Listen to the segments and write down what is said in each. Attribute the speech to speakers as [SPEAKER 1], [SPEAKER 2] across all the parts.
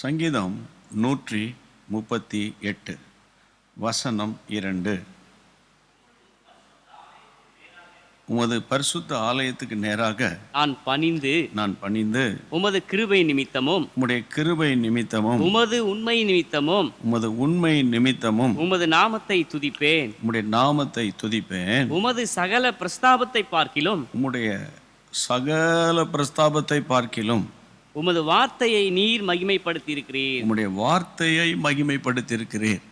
[SPEAKER 1] சங்கீதம் நூற்றி முப்பத்தி எட்டு. வசனம் இரண்டு. உமது பரிசுத்த ஆலயத்துக்கு நேராக
[SPEAKER 2] நான் பணிந்து
[SPEAKER 1] நான் பணிந்து
[SPEAKER 2] உமது கிருபை நிமித்தமும்
[SPEAKER 1] உம்முடைய கிருபை நிமித்தமும்
[SPEAKER 2] உமது உண்மை நிமித்தமும்
[SPEAKER 1] உமது உண்மை நிமித்தமும்
[SPEAKER 2] உமது நாமத்தை துதிப்பேன்.
[SPEAKER 1] உம்முடைய நாமத்தை துதிப்பேன்.
[SPEAKER 2] உமது சகல பிரஸ்தாபத்தை பார்க்கிலும்
[SPEAKER 1] உம்முடைய சகல பிரஸ்தாபத்தை பார்க்கிலும்
[SPEAKER 2] உமது வார்த்தையை நீர் மகிமைப்படுத்தியிருக்கிறீர்.
[SPEAKER 1] உம்முடைய வார்த்தையை மகிமைப்படுத்தியிருக்கிறீர்.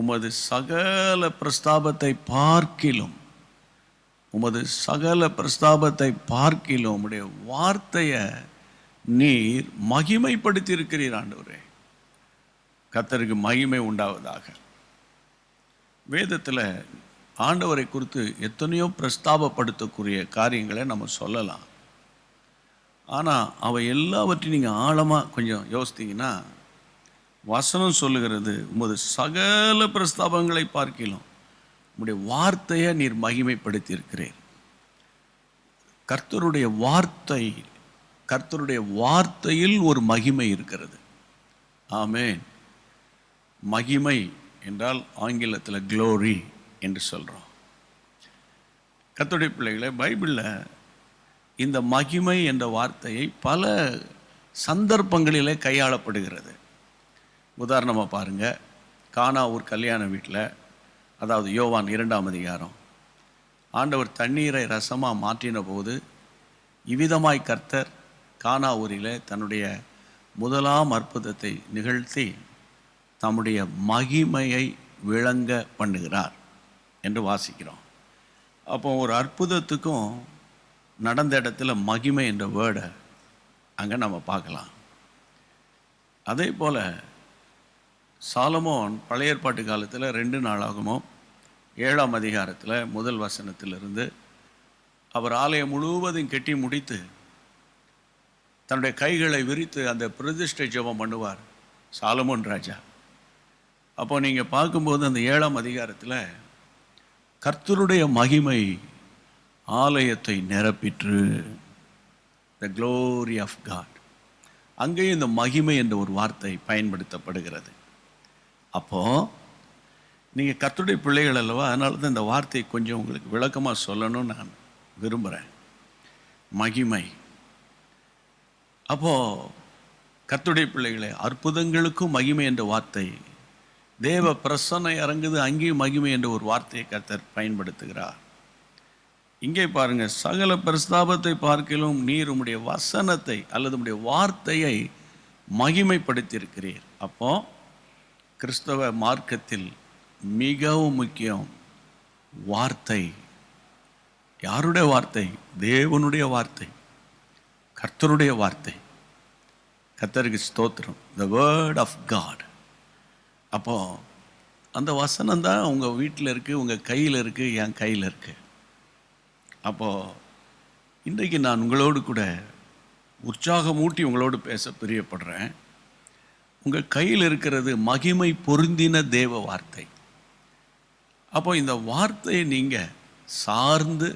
[SPEAKER 1] உமது சகல பிரஸ்தாபத்தை பார்க்கிலும் உமது சகல பிரஸ்தாபத்தை பார்க்கிலும் உம்முடைய வார்த்தையை நீர் மகிமைப்படுத்தியிருக்கிறீர் ஆண்டவரே. கத்தருக்கு மகிமை உண்டாவதாக. வேதத்தில் ஆண்டவரை குறித்து எத்தனையோ பிரஸ்தாபப்படுத்தக்கூடிய காரியங்களை நம்ம சொல்லலாம். ஆனால் அவை எல்லாவற்றையும் நீங்கள் ஆழமாக கொஞ்சம் யோசித்தீங்கன்னா வசனம் சொல்லுகிறது உமது சகல பிரஸ்தாபங்களை பார்க்கலாம் உம்முடைய வார்த்தையை நீர் மகிமைப்படுத்தியிருக்கிறீர். கர்த்தருடைய வார்த்தை கர்த்தருடைய வார்த்தையில் ஒரு மகிமை இருக்கிறது. ஆமே மகிமை என்றால் ஆங்கிலத்தில் க்ளோரி என்று சொல்கிறோம் கர்த்தருடைய பிள்ளைகளை பைபிளில் இந்த மகிமை என்ற வார்த்தையை பல சந்தர்ப்பங்களிலே கையாளப்படுகிறது. உதாரணமாக பாருங்கள் கானா ஊர் கல்யாண வீட்டில் அதாவது யோவான் இரண்டாம் அதிகாரம் ஆண்டவர் தண்ணீரை ரசமாக மாற்றின போது இவ்விதமாய் கர்த்தர் கானா ஊரில் தன்னுடைய முதலாம் அற்புதத்தை நிகழ்த்தி தம்முடைய மகிமையை விளங்க பண்ணுகிறார் என்று வாசிக்கிறோம். அப்போ ஒரு அற்புதத்துக்கும் நடந்த இடத்துல மகிமை என்ற வேர்டை அங்கே நம்ம பார்க்கலாம். அதே போல் சாலமோன் பழைய ஏற்பாட்டு காலத்தில் ரெண்டு நாளாகுமோ ஏழாம் அதிகாரத்தில் முதல் வசனத்திலிருந்து அவர் ஆலயம் முழுவதும் கெட்டி முடித்து தன்னுடைய கைகளை விரித்து அந்த பிரதிஷ்டை ஜெபம் பண்ணுவார் சாலமோன் ராஜா. அப்போ நீங்கள் பார்க்கும்போது அந்த ஏழாம் அதிகாரத்தில் கர்த்தருடைய மகிமை ஆலயத்தை நிரப்பிற்று. த க்ளோரி ஆஃப் காட் அங்கேயும் இந்த மகிமை என்ற ஒரு வார்த்தை பயன்படுத்தப்படுகிறது. அப்போ நீங்கள் கத்துடைய பிள்ளைகள் அல்லவா அதனால தான் இந்த வார்த்தையை கொஞ்சம் உங்களுக்கு விளக்கமாக சொல்லணும்னு நான் விரும்புகிறேன் மகிமை. அப்போது கத்துடைய பிள்ளைகளே அற்புதங்களுக்கும் மகிமை என்ற வார்த்தை. தேவ பிரசன்னை இறங்குது அங்கேயும் மகிமை என்ற ஒரு வார்த்தையை கத்தர் பயன்படுத்துகிறார். இங்கே பாருங்க சகல பிரஸ்தாபத்தை பார்க்கிலும் நீர் உம்முடைய வசனத்தை அல்லது உடைய வார்த்தையை மகிமைப்படுத்தியிருக்கிறீர். அப்போ கிறிஸ்தவ மார்க்கத்தில் மிகவும் முக்கியம் வார்த்தை. யாருடைய வார்த்தை? தேவனுடைய வார்த்தை. கர்த்தருடைய வார்த்தை. கர்த்தருக்கு ஸ்தோத்திரம். த வேர்ட் ஆஃப் காட் அப்போ அந்த வசனம் தான் உங்கள் வீட்டில் இருக்குது உங்கள் கையில் இருக்குது என் கையில் இருக்குது அப்போது இன்றைக்கு நான் உங்களோடு கூட உற்சாகமூட்டி உங்களோடு பேச பிரியப்படுறேன். உங்கள் கையில் இருக்கிறது மகிமை பொருந்தின தேவ வார்த்தை. அப்போ இந்த வார்த்தையை நீங்கள் சார்ந்து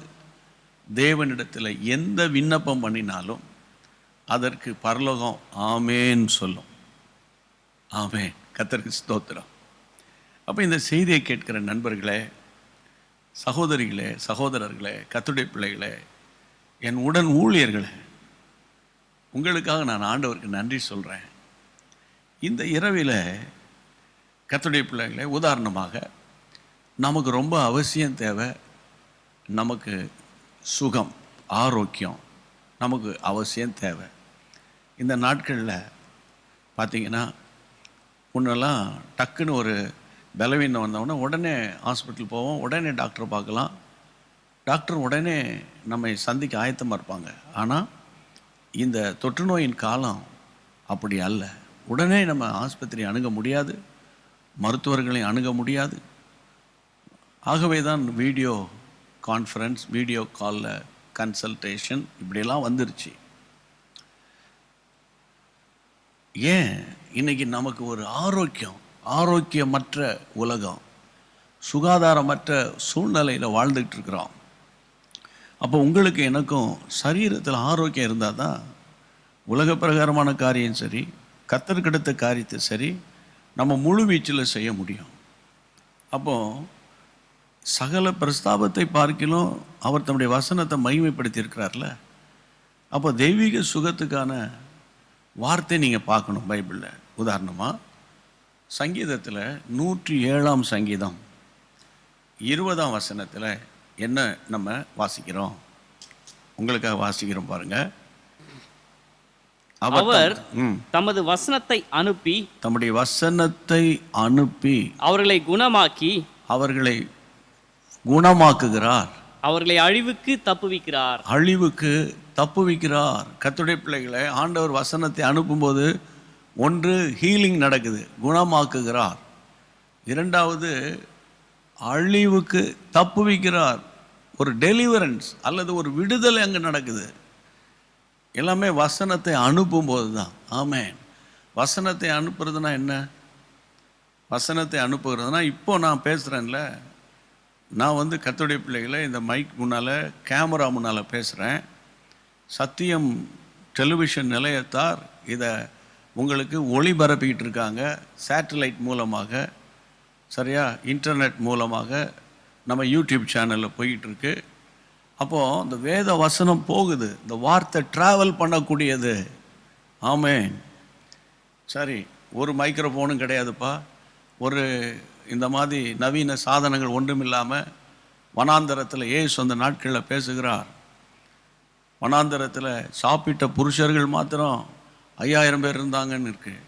[SPEAKER 1] தேவனிடத்தில் எந்த விண்ணப்பம் பண்ணினாலும் அதற்கு பரலோகம் ஆமேன்னு சொல்லும். ஆமே கத்தருக்கு ஸ்தோத்திரம். அப்போ இந்த செய்தியை கேட்கிற நண்பர்களே சகோதரிகளே சகோதரர்களே கத்துடைய பிள்ளைகளே என் உடன் ஊழியர்களே உங்களுக்காக நான் ஆண்டவருக்கு நன்றி சொல்கிறேன் இந்த இரவில் கத்துடைய பிள்ளைகளே உதாரணமாக நமக்கு ரொம்ப அவசியம் தேவை நமக்கு சுகம் ஆரோக்கியம் நமக்கு அவசியம் தேவை. இந்த நாட்களில் பார்த்தீங்கன்னா முன்னெல்லாம் டக்குன்னு ஒரு பலவீனம் வந்தவுடனே உடனே ஹாஸ்பிட்டல் போவோம். உடனே டாக்டரை பார்க்கலாம். டாக்டர் உடனே நம்மை சந்திக்க ஆயத்தமாக இருப்பாங்க. ஆனால் இந்த தொற்று நோயின் காலம் அப்படி அல்ல. உடனே நம்ம ஆஸ்பத்திரி அணுக முடியாது. மருத்துவர்களை அணுக முடியாது. ஆகவே தான் வீடியோ கான்ஃபரன்ஸ் வீடியோ காலில் கன்சல்டேஷன் இப்படியெல்லாம் வந்துருச்சு. ஏன்? இன்னைக்கு நமக்கு ஒரு ஆரோக்கியம் ஆரோக்கியமற்ற உலகம் சுகாதாரமற்ற சூழ்நிலையில் வாழ்ந்துக்கிட்டு இருக்கிறோம் அப்போ உங்களுக்கு எனக்கும் சரீரத்தில் ஆரோக்கியம் இருந்தால் தான் உலக பிரகாரமான காரியம் சரி கத்தற்கெடுத்த காரியத்தை சரி நம்ம முழு வீச்சில் செய்ய முடியும். அப்போ சகல பிரஸ்தாபத்தை பார்க்கிலும் அவர் தம்முடைய வசனத்தை மகிமைப்படுத்தி இருக்கிறார்ல அப்போ தெய்வீக சுகத்துக்கான வார்த்தை நீங்கள் பார்க்கணும் பைபிளில். உதாரணமாக சங்கீதத்தில் நூற்றி ஏழாம் சங்கீதம் இருபதாம் வசனத்தில் என்ன நம்ம வாசிக்கிறோம்? உங்களுக்காக வாசிக்கிறோம் பாருங்க.
[SPEAKER 2] அவர் தமது வசனத்தை அனுப்பி
[SPEAKER 1] தம்முடைய வசனத்தை அனுப்பி
[SPEAKER 2] அவர்களை குணமாக்கி
[SPEAKER 1] அவர்களை குணமாக்குகிறார்.
[SPEAKER 2] அவர்களை அழிவுக்கு தப்புவிக்கிறார்.
[SPEAKER 1] அழிவுக்கு தப்புவிக்கிறார். கத்துடைய பிள்ளைகளை ஆண்டவர் வசனத்தை அனுப்பும்போது ஒன்று ஹீலிங் நடக்குது குணமாக்குகிறார். இரண்டாவது அழிவுக்கு தப்புவிக்கிறார் ஒரு டெலிவரன்ஸ் அல்லது ஒரு விடுதலை அங்கே நடக்குது. எல்லாமே வசனத்தை அனுப்பும்போது தான் ஆமே வசனத்தை அனுப்புறதுனா என்ன? வசனத்தை அனுப்புகிறதுனா இப்போ நான் பேசுகிறேன்ல நான் வந்து கத்தோடைய பிள்ளைகளை இந்த மைக் முன்னால் கேமரா முன்னால் பேசுகிறேன் சத்தியம் டெலிவிஷன் நிலையத்தார் இதை உங்களுக்கு ஒளிபரப்பிக்கிட்டு இருக்காங்க சேட்டலைட் மூலமாக சரியா? இன்டர்நெட் மூலமாக நம்ம யூடியூப் சேனலில் போயிட்டுருக்கு. அப்போது இந்த வேத வசனம் போகுது. இந்த வார்த்தை ட்ராவல் பண்ணக்கூடியது. ஆமே சரி ஒரு மைக்ரோஃபோனும் கிடையாதுப்பா. ஒரு இந்த மாதிரி நவீன சாதனங்கள் ஒன்றும் இல்லாமல் வனாந்தரத்தில் ஏசு அந்த நாட்களில் பேசுகிறார். வனாந்தரத்தில் சாப்பிட்ட புருஷர்கள் மாத்திரம் ஐயாயிரம் பேர் இருந்தாங்கன்னு இருக்குது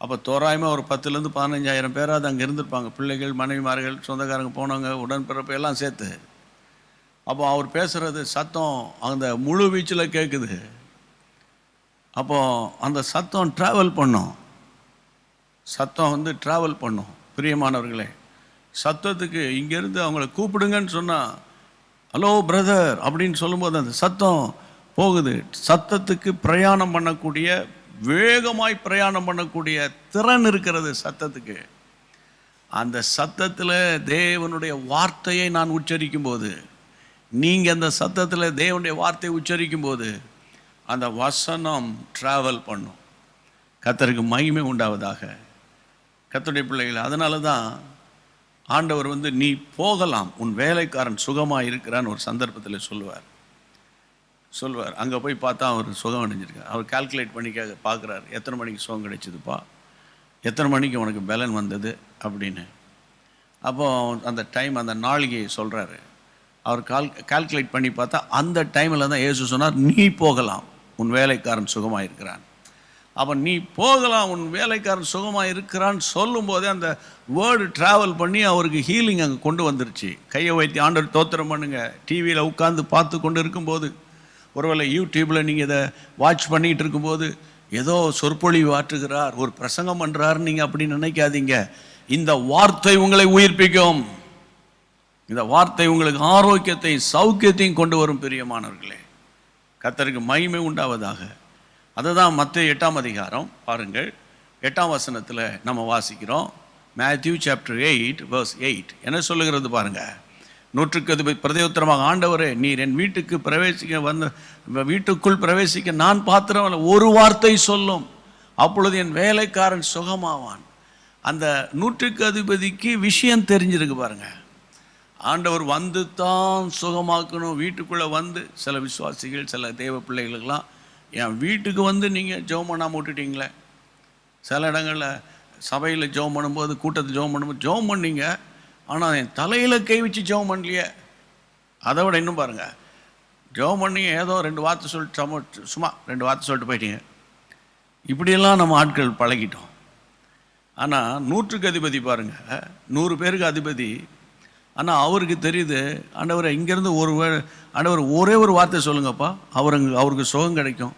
[SPEAKER 1] அப்போ தோராயமாக ஒரு பத்துலேருந்து பதினஞ்சாயிரம் பேராது அங்கே இருந்திருப்பாங்க. பிள்ளைகள் மனைவிமார்கள் சொந்தக்காரங்க போனவங்க உடன்பிறப்பு எல்லாம் சேர்த்து. அப்போ அவர் பேசுகிறது சத்தம் அந்த முழு வீச்சில் கேட்குது அப்போது அந்த சத்தம் ட்ராவல் பண்ணும். சத்தம் வந்து ட்ராவல் பண்ணும் பிரியமானவர்களே. சத்தத்துக்கு இங்கேருந்து அவங்கள கூப்பிடுங்கன்னு சொன்னால் ஹலோ பிரதர் அப்படின்னு சொல்லும்போது அந்த சத்தம் போகுது. சத்தத்துக்கு பிரயாணம் பண்ணக்கூடிய வேகமாய் பிரயாணம் பண்ணக்கூடிய திறன் இருக்கிறது சத்தத்துக்கு. அந்த சத்தத்தில் தேவனுடைய வார்த்தையை நான் உச்சரிக்கும் போது நீங்கள் அந்த சத்தத்தில் தேவனுடைய வார்த்தையை உச்சரிக்கும் போது அந்த வசனம் ட்ராவல் பண்ணும். கத்தருக்கு மகிமை உண்டாவதாக. கத்தருடைய பிள்ளைகள் அதனால தான் ஆண்டவர் வந்து நீ போகலாம். உன் வேலைக்காரன் சுகமாக இருக்கிறான்னு ஒரு சந்தர்ப்பத்தில் சொல்லுவார். சொல்வார். அங்கே போய் பார்த்தா அவர் சுகம் அடைஞ்சிருக்கார். அவர் கால்குலேட் பண்ணி பார்க்குறாரு எத்தனை மணிக்கு சுகம் கிடைச்சிதுப்பா? எத்தனை மணிக்கு உனக்கு பலன் வந்தது? அப்படின்னு. அப்போ அந்த டைம் அந்த நாளிகை சொல்கிறாரு அவர் கால் கால்குலேட் பண்ணி பார்த்தா அந்த டைமில் தான் ஏசு சொன்னார் நீ போகலாம் உன் வேலைக்காரன் சுகமாக இருக்கிறான் அப்போ நீ போகலாம் உன் வேலைக்காரன் சுகமாக இருக்கிறான்னு சொல்லும்போதே அந்த வேர்டு ட்ராவல் பண்ணி அவருக்கு ஹீலிங் அங்கே கொண்டு வந்துருச்சு. கையை வைத்து ஆண்டவர் தோத்திரம் பண்ணுங்க. டிவியில் உட்காந்து பார்த்து கொண்டு இருக்கும்போது ஒருவேளை யூடியூப்பில் நீங்கள் இதை வாட்ச் பண்ணிகிட்டு இருக்கும்போது ஏதோ சொற்பொழிவு ஆற்றுகிறார் ஒரு பிரசங்கம் பண்ணுறாருன்னு நீங்கள் அப்படி நினைக்காதீங்க. இந்த வார்த்தை உங்களை உயிர்ப்பிக்கும். இந்த வார்த்தை உங்களுக்கு ஆரோக்கியத்தையும் சௌக்கியத்தையும் கொண்டு வரும் பிரியமானவர்களே. கத்தருக்கு மகிமை உண்டாவதாக. அதை தான் மற்ற எட்டாம் அதிகாரம் பாருங்கள். எட்டாம் வசனத்தில் நம்ம வாசிக்கிறோம். Matthew chapter eight verse eight என்ன சொல்லுகிறது பாருங்கள் நூற்றுக்கு அது பிரதயோத்தரமாக ஆண்டவரே நீர் என் வீட்டுக்கு பிரவேசிக்க வந்த வீட்டுக்குள் பிரவேசிக்க நான் பாத்திரம் ஒரு வார்த்தை சொல்லும். அப்பொழுது என் வேலைக்காரன் சுகமாவான். அந்த நூற்றுக்கு அதிபதிக்கு விஷயம் தெரிஞ்சிருக்கு பாருங்க. ஆண்டவர் வந்து தான் சுகமாக்கணும் வீட்டுக்குள்ளே வந்து. சில விசுவாசிகள் சில தேவ பிள்ளைகளுக்கெல்லாம் என் வீட்டுக்கு வந்து நீங்கள் ஜெபம் பண்ணாமல் விட்டுட்டீங்களே. சில இடங்களில் சபையில் ஜெபம் பண்ணும்போது கூட்டத்தில் ஜோம் பண்ணும்போது ஜோம் பண்ணீங்க. ஆனால் என் தலையில் கை வச்சு ஜெபம் பண்ணலையே. அதை விட இன்னும் பாருங்கள் ஜெபம் பண்ணி ஏதோ ரெண்டு வார்த்தை சொல்லிட்டு சம சும்மா ரெண்டு வார்த்தை சொல்லிட்டு போயிட்டீங்க. இப்படியெல்லாம் நம்ம ஆட்கள் பழகிட்டோம். ஆனால் நூற்றுக்கு அதிபதி பாருங்க. நூறு பேருக்கு அதிபதி. ஆனால் அவருக்கு தெரியுது ஆண்டவர் இங்கேருந்து ஒரு ஆண்டவர் ஒரே ஒரு வார்த்தை சொல்லுங்கப்பா. அவருங்க அவருக்கு சுகம் கிடைக்கும்.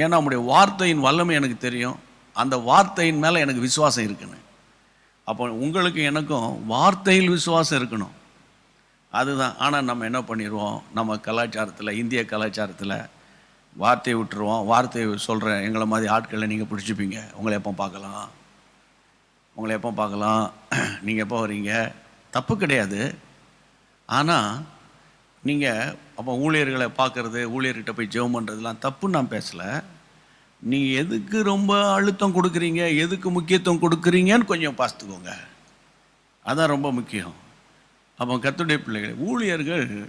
[SPEAKER 1] ஏன்னா நம்முடைய வார்த்தையின் வல்லமை எனக்கு தெரியும். அந்த வார்த்தையின் மேலே எனக்கு விசுவாசம் இருக்குன்னு. அப்போ உங்களுக்கு எனக்கும் வார்த்தையில் விசுவாசம் இருக்கணும். அதுதான். ஆனால் நம்ம என்ன பண்ணிடுவோம் நம்ம கலாச்சாரத்தில் இந்திய கலாச்சாரத்தில் வார்த்தையை விட்டுருவோம். வார்த்தையை சொல்கிற எங்களை மாதிரி ஆட்களை நீங்கள் பிடிச்சிப்பீங்க. உங்களை எப்போ பார்க்கலாம்? உங்களை எப்போ பார்க்கலாம்? நீங்கள் எப்போ வரீங்க தப்பு கிடையாது. ஆனால் நீங்கள் அப்போ ஊழியர்களை பார்க்குறது ஊழியர்கிட்ட போய் ஜெபம் பண்ணுறதுலாம் தப்புன்னு நான் பேசலை. நீங்கள் எதுக்கு ரொம்ப அழுத்தம் கொடுக்குறீங்க? எதுக்கு முக்கியத்துவம் கொடுக்குறீங்கன்னு கொஞ்சம் பார்த்துக்கோங்க. அதான் ரொம்ப முக்கியம். அப்போ கத்துடைய பிள்ளைகள் ஊழியர்கள்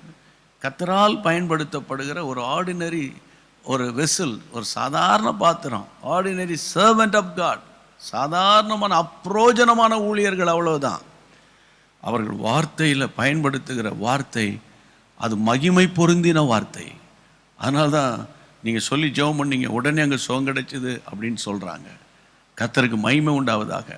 [SPEAKER 1] கத்தரால் பயன்படுத்தப்படுகிற ஒரு ஆர்டினரி ஒரு வெசல் ஒரு சாதாரண பாத்திரம் ஆர்டினரி சர்வெண்ட் ஆஃப் காட் சாதாரணமான அப்ரோஜனமான ஊழியர்கள் அவ்வளவுதான். அவர்கள் வார்த்தையில் பயன்படுத்துகிற வார்த்தை அது மகிமை பொருந்தின வார்த்தை. அதனால்தான் நீங்கள் சொல்லி ஜெபம் பண்ணீங்க உடனே அங்கே சுகம் கிடைச்சிது அப்படின்னு சொல்கிறாங்க கத்தருக்கு மகிமை உண்டாவதாக.